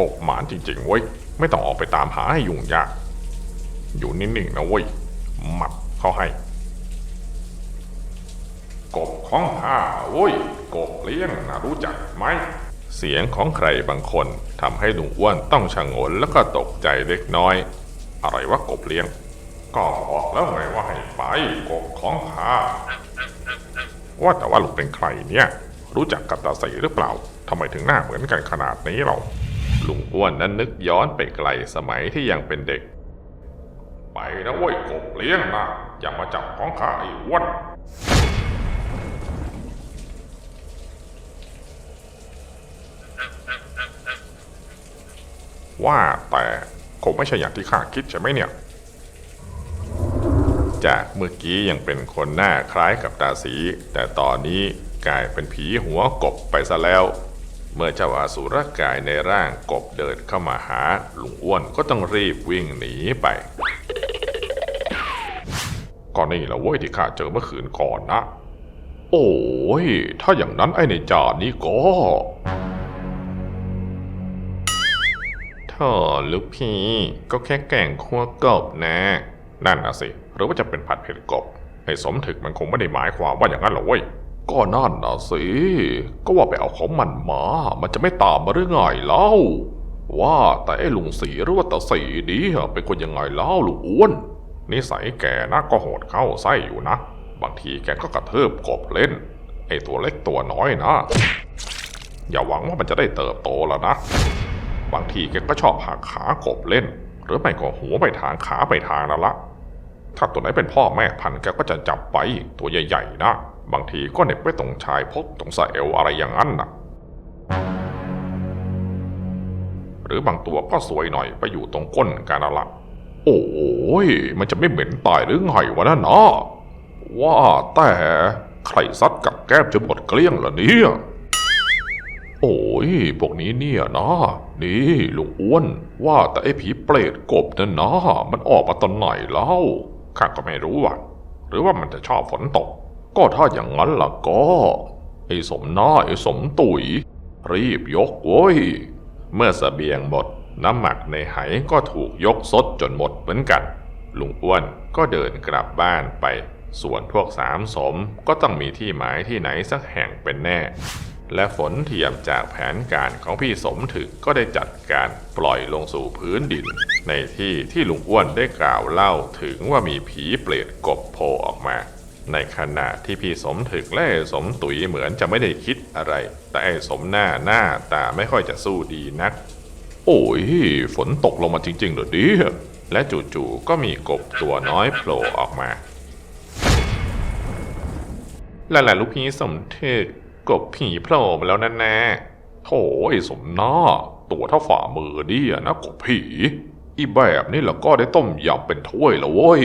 โชคหมานจริงๆเว้ย ไม่ต้องออกไปตามหาให้ยุ่งยาก อยู่นิ่งๆนะเว้ย หมัดเขาให้ กบของข้าเว้ย กบเลี้ยงนะรู้จักไหม เสียงของใครบางคนทำให้หลุงอ้วนต้องชะงนแล้วก็ตกใจเล็กน้อย อะไรวะกบเลี้ยง ก็บอกแล้วไงว่าให้ไปกบของข้าว่าแต่ว่าลุงเป็นใครเนี่ย รู้จักกับตาใสหรือเปล่าทำไมถึงหน้าเหมือนกันขนาดนี้เรา ลุงอ้วนนั้นนึกย้อนไปไกลสมัยที่ยังเป็นเด็ก ไปนะเว้ยกบเลี้ยงนะอย่ามาจับของข้าไอ้อ้วนว่าแต่คงไม่ใช่อย่างที่ข้าคิดใช่ไหมเนี่ย จากเมื่อกี้ยังเป็นคนหน้าคล้ายกับตาสี แต่ตอนนี้กลายเป็นผีหัวกบไปซะแล้ว เมื่อเจ้าอาสุรกายในร่างกบเดินเข้ามาหาลุงอ้วนก็ต้องรีบวิ่งหนีไปก็นี่แหละเว้ยที่ข้าเจอเมื่อคืนก่อนนะ โอ้ย ถ้าอย่างนั้นไอ้ในจานนี้ก็ท่อลูกพี่ ก็แค่แกงคั่วกบนะ นั่นนะสิ หรือว่าจะเป็นผัดเผ็ดกบไอ้สมถึกมันคงไม่ได้หมายความว่าอย่างนั้นหรอกเว้ย ก็นั่นนะสิ ก็ว่าไปเอาของมันมา มันจะไม่ตามมาหรือไงเล่า ว่าแต่ไอ้ลุงสีหรือว่าตาสีดีอะเป็นคนยังไงเล่าลุงอ้วน นิสัยแกนะก็โหดเข้าไส้อยู่นะ บางทีแกก็กระเทิบกบเล่น ไอ้ตัวเล็กตัวน้อยนะ อย่าหวังว่ามันจะได้เติบโตแล้วนะ บางทีแกก็ชอบหักขากบเล่น หรือไม่ก็หัวไปทางขาไปทางนั่นละ ถ้าตัวไหนเป็นพ่อแม่พันธุ์แกก็จะจับไปตัวใหญ่ๆนะ บางทีก็เน็บไว้ตรงชายพกตรงสะเอวอะไรอย่างนั้นนะหรือบางตัวก็สวยหน่อยไปอยู่ตรงก้นกันนั่นละโอ้ยมันจะไม่เหม็นตายหรือไงวะนั่นนะว่าแต่ใครซัดกับแก้มจนหมดเกลี้ยงล่ะเนี่ยโอ้ยพวกนี้เนี่ยนะนี่ลุงอ้วน ว่าแต่ไอ้ผีเปรตกบนั่นนะมันออกมาตอนไหนเล่าข้าก็ไม่รู้ว่ะ หรือว่ามันจะชอบฝนตก ก็ถ้าอย่างนั้นล่ะก็ ไอ้สมหน้าไอ้สมตุย รีบยกเว้ย เมื่อสเสบียงหมดน้ำหมักในไหก็ถูกยกซดจนหมดเหมือนกัน ลุงอ้วนก็เดินกลับบ้านไป ส่วนพวกสามสมก็ต้องมีที่หมายที่ไหนสักแห่งเป็นแน่ และฝนเทียมจากแผนการของพี่สมถึกก็ได้จัดการปล่อยลงสู่พื้นดิน ในที่ที่ลุงอ้วนได้กล่าวเล่าถึงว่ามีผีเปรตกบโผล่ออกมา ในขณะที่พี่สมถึกและสมตุ๋ยเหมือนจะไม่ได้คิดอะไร แต่ไอ้สมหน้าหน้าตาไม่ค่อยจะสู้ดีนัก โอ้ย ฝนตกลงมาจริงๆเหรอดิและจู่ๆก็มีกบตัวน้อยโผล่ออกมาแล้วแหละลูกพี่สมถึกกบผีโผล่มาแล้วนั่นแน่โถ่ไอ้สมหน้าตัวเท่าฝ่ามือดิอะนะกบผีอีแบบนี้แล้วก็ได้ต้มยำเป็นถ้วยแล้วเว้ย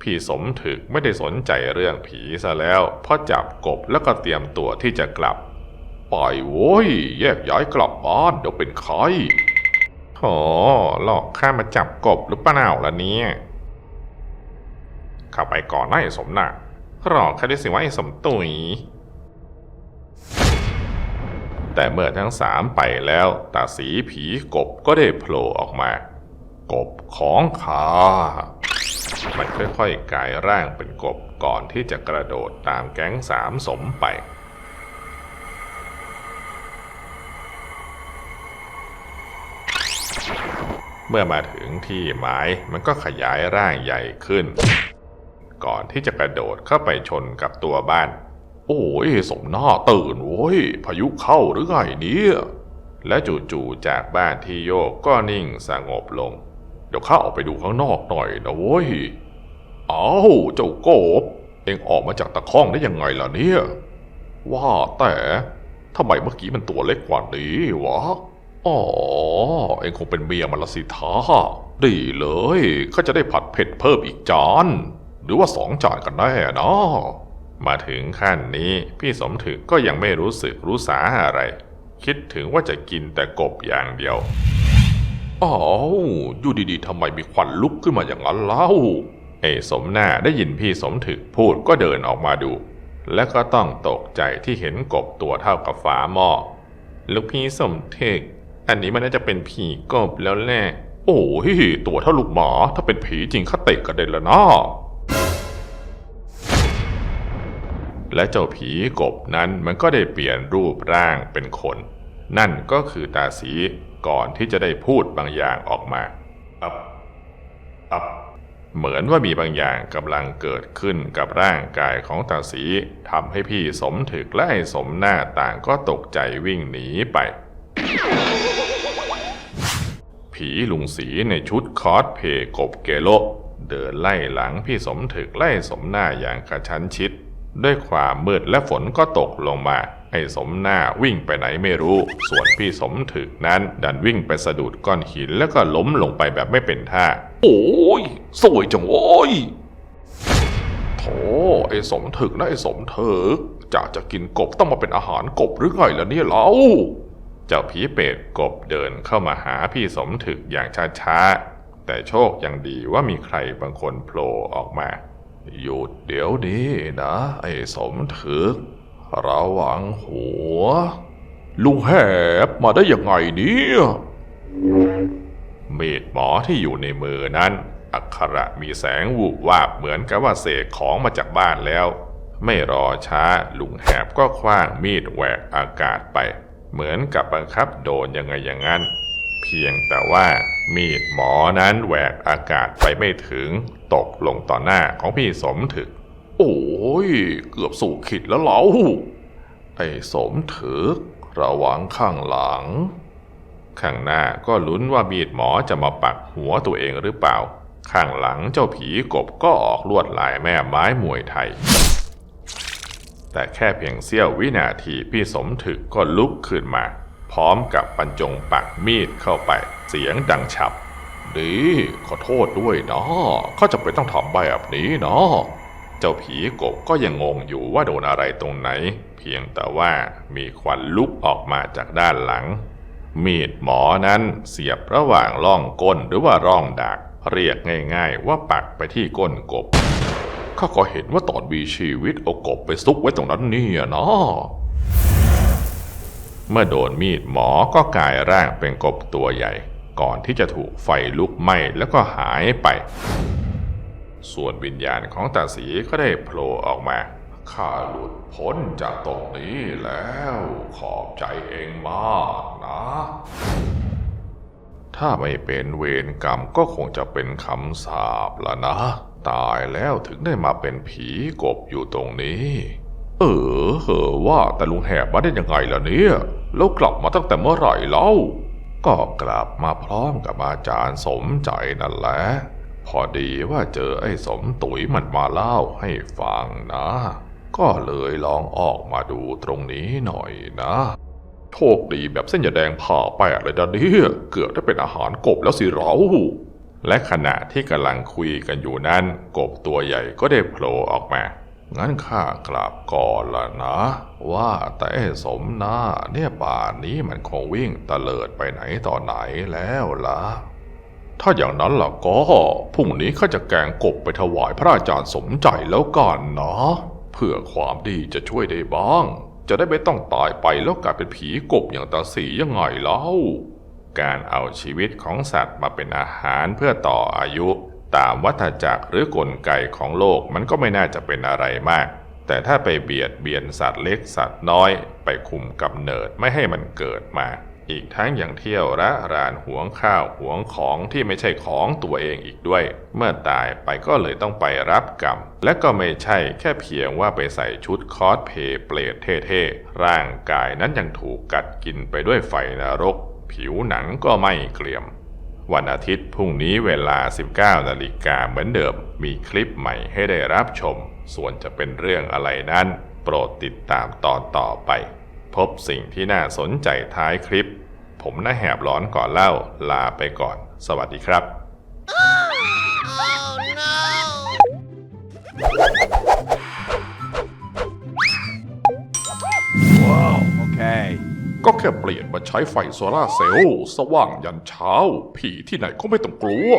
พี่สมถึกไม่ได้สนใจเรื่องผีซะแล้วพราะจับกบแล้วก็เตรียมตัวที่จะกลับไปโว้ย แยกย้ายกลับบ้านเดี๋ยวเป็นใครโหหลอกข้ามาจับกบหรือเปล่าล่ะเนี่ยข้าไปก่อนนะไอ้สมน่ะรอแค่ได้สิว่าไอ้สมตุยแต่เมื่อทั้งสามไปแล้วตาสีผีกบก็ได้โผล่ออกมา กบของข้า มันค่อยๆกลายร่างเป็นกบก่อนที่จะกระโดดตามแก๊งสามสมไป เมื่อมาถึงที่หมายมันก็ขยายร่างใหญ่ขึ้น ก่อนที่จะกระโดดเข้าไปชนกับตัวบ้าน โอ้ยสมหน้าตื่นโว้ยพายุเข้าหรือไงเนี่ยและจู่ๆจากบ้านที่โยกก็นิ่งสงบลง เดี๋ยวข้าออกไปดูข้างนอกหน่อยนะเว้ย เอา้าเจ้าโกบ เอ็งออกมาจากตะข้องได้ยังไงล่ะเนี่ย ว่าแต่ทำไมเมื่อกี้มันตัวเล็กกว่านี้วะ อ๋อ เอ็งคงเป็นเมียมันละสิท่าดีเลยข้าจะได้ผัดเผ็ดเพิ่มอีกจาน หรือว่าสองจานกันแน่นะมาถึงขั้นนี้พี่สมถึกก็ยังไม่รู้สึกรู้สาอะไร คิดถึงว่าจะกินแต่กบอย่างเดียว อ้าวอยู่ดีๆทำไมมีควันลุกขึ้นมาอย่างนั้นเล่าเอสมหน้าได้ยินพี่สมถึกพูดก็เดินออกมาดู และก็ต้องตกใจที่เห็นกบตัวเท่ากับฝาหม้อลูกพี่สมถึก อันนี้มันน่าจะเป็นผีกบแล้วแหละโอ้ยตัวเท่าลูกหมาถ้าเป็นผีจริงข้าเตะกระเด็นแล้วนะและเจ้าผีกบนั้นมันก็ได้เปลี่ยนรูปร่างเป็นคน นั่นก็คือตาสีก่อนที่จะได้พูดบางอย่างออกมาอับอับเหมือนว่ามีบางอย่างกำลังเกิดขึ้นกับร่างกายของตาสีทำให้พี่สมถึกและไอ้สมหน้าต่างก็ตกใจวิ่งหนีไป ผีลุงสีในชุดคอสเพกบเกโล เดินไล่หลังพี่สมถึกไล่สมหน้าอย่างกระชั้นชิด ด้วยความมืดและฝนก็ตกลงมา ไอ้สมหน้าวิ่งไปไหนไม่รู้ ส่วนพี่สมถึกนั้น ดันวิ่งไปสะดุดก้อนหินแล้วก็ล้มลงไปแบบไม่เป็นท่า โอ้ยสวยจังโว้ยโธ่ไอ้สมถึกนะไอ้สมถึกจากจะกินกบต้องมาเป็นอาหารกบหรือไงล่ะเนี่ยเราเจ้าผีเป็ดกบเดินเข้ามาหาพี่สมถึกอย่างช้าๆ แต่โชคยังดีว่ามีใครบางคนโผล่ออกมา หยุดเดี๋ยวนี้นะ ไอ้สมถึก ระวังหัว ลุงแหบมาได้ยังไงเนี่ยมีดหมอที่อยู่ในมือนั้น อักขระมีแสงวูบวาบเหมือนกับว่าเสกของมาจากบ้านแล้ว ไม่รอช้าลุงแหบก็คว้างมีดแหวกอากาศไป เหมือนกับบังคับโดนยังไงอย่างนั้น เพียงแต่ว่ามีดหมอนั้นแหวกอากาศไปไม่ถึง ตกลงต่อหน้าของพี่สมถึกโอ้ ย เกือบสู่ขิดแล้วเราไอ้สมถึกระวังข้างหลัง ข้างหน้าก็ลุ้นว่ามีดหมอจะมาปักหัวตัวเองหรือเปล่า ข้างหลังเจ้าผีกบก็ออกลวดลายแม่ไม้มวยไทย แต่แค่เพียงเสี้ยววินาทีพี่สมถึกก็ลุกขึ้นมา พร้อมกับบรรจงปักมีดเข้าไปเสียงดังฉับดีขอโทษด้วยนะเขาจะเป็นต้องทำแบบนี้เนาะ เจ้าผีกบก็ยังงงอยู่ว่าโดนอะไรตรงไหน เพียงแต่ว่ามีควันลุกออกมาจากด้านหลัง มีดหมอนั้นเสียบระหว่างร่องก้นหรือว่าร่องดากเรียกง่ายๆว่าปักไปที่ก้นกบข้าก็เห็นว่าตอนมีชีวิตเอากบไปซุกไว้ตรงนั้นเนี่ยนาะเมื่อโดนมีดหมอก็กลายร่างเป็นกบตัวใหญ่ ก่อนที่จะถูกไฟลุกไหม้แล้วก็หายไป ส่วนวิญญาณของตาสีก็ได้โผล่ออกมา ข้าหลุดพ้นจากตรงนี้แล้ว ขอบใจเองมากนะ ถ้าไม่เป็นเวรกรรมก็คงจะเป็นคำสาปละนะ ตายแล้วถึงได้มาเป็นผีกบอยู่ตรงนี้ เออเหอว่าแต่ลุงแหบมาได้ยังไงล่ะเนี่ยแล้วกลับมาตั้งแต่เมื่อไหร่เล่าก็กลับมาพร้อมกับอาจารย์สมใจนั่นแหละ พอดีว่าเจอไอ้สมตุ๋ยมันมาเล่าให้ฟังนะ ก็เลยลองออกมาดูตรงนี้หน่อยนะ โชคดีแบบเส้นยาแดงผ่าแปดเลยนะเนี่ยเกือบได้เป็นอาหารกบแล้วสิเรา และขณะที่กำลังคุยกันอยู่นั้น กบตัวใหญ่ก็ได้โผล่ออกมา งั้นข้ากลับก่อนละนะ ว่าแต่สมหน้าเนี่ยป่านนี้มันคงวิ่งตะเลิดไปไหนต่อไหนแล้วล่ะ ถ้าอย่างนั้นล่ะก็พรุ่งนี้ข้าจะแกงกบไปถวายพระอาจารย์สมใจแล้วกันนะเพื่อความดีจะช่วยได้บ้าง จะได้ไม่ต้องตายไปแล้วกลายเป็นผีกบอย่างตาสียังไงเล่า การเอาชีวิตของสัตว์มาเป็นอาหารเพื่อต่ออายุ ตามวัฏจักรหรือกลไกของโลกมันก็ไม่น่าจะเป็นอะไรมาก แต่ถ้าไปเบียดเบียนสัตว์เล็กสัตว์น้อย ไปคุมกำเนิดไม่ให้มันเกิดมา อีกทั้งยังเที่ยวระรานหวงข้าวหวงของที่ไม่ใช่ของตัวเองอีกด้วย เมื่อตายไปก็เลยต้องไปรับกรรม และก็ไม่ใช่แค่เพียงว่าไปใส่ชุดคอสเพลย์เปลดเท่ๆ ร่างกายนั้นยังถูกกัดกินไปด้วยไฟนรก ผิวหนังก็ไม่เกรียม วันอาทิตย์พรุ่งนี้เวลา 19นาฬิกาเหมือนเดิม มีคลิปใหม่ให้ได้รับชม ส่วนจะเป็นเรื่องอะไรนั้น โปรดติดตามตอนต่อไป พบสิ่งที่น่าสนใจท้ายคลิป ผมน่าแหบร้อนก่อนเล่าลาไปก่อน สวัสดีครับ Okay. ก็แค่เปลี่ยนมาใช้ไฟโซลาร์เซลล์สว่างยันเช้า ผีที่ไหนก็ไม่ต้องกลัว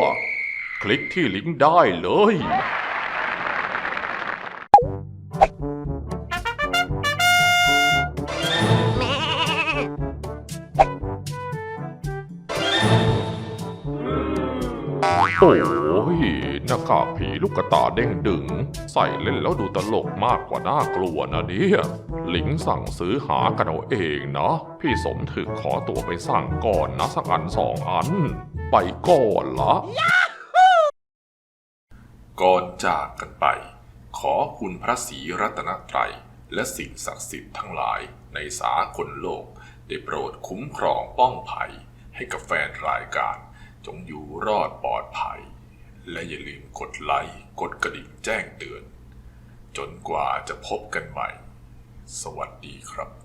คลิกที่ลิงก์ได้เลย โอ้ยหน้ากากผีลูกกระตาเด้งดึง ใส่เล่นแล้วดูตลกมากกว่าน่ากลัวนะเนี่ยหลิงสั่งซื้อหากันเอาเองนะ พี่สมถึกขอตัวไปสั่งก่อนนะสักอันสองอัน ไปก่อนละก่อนจากกันไป ขอคุณพระศรีรัตนตรัย และสิ่งศักดิ์สิทธิ์ทั้งหลายในสากลโลก ได้โปรดคุ้มครองป้องภัยให้กับแฟนรายการ จงอยู่รอดปลอดภัย และอย่าลืมกดไลค์กดกระดิ่งแจ้งเตือน จนกว่าจะพบกันใหม่ สวัสดีครับ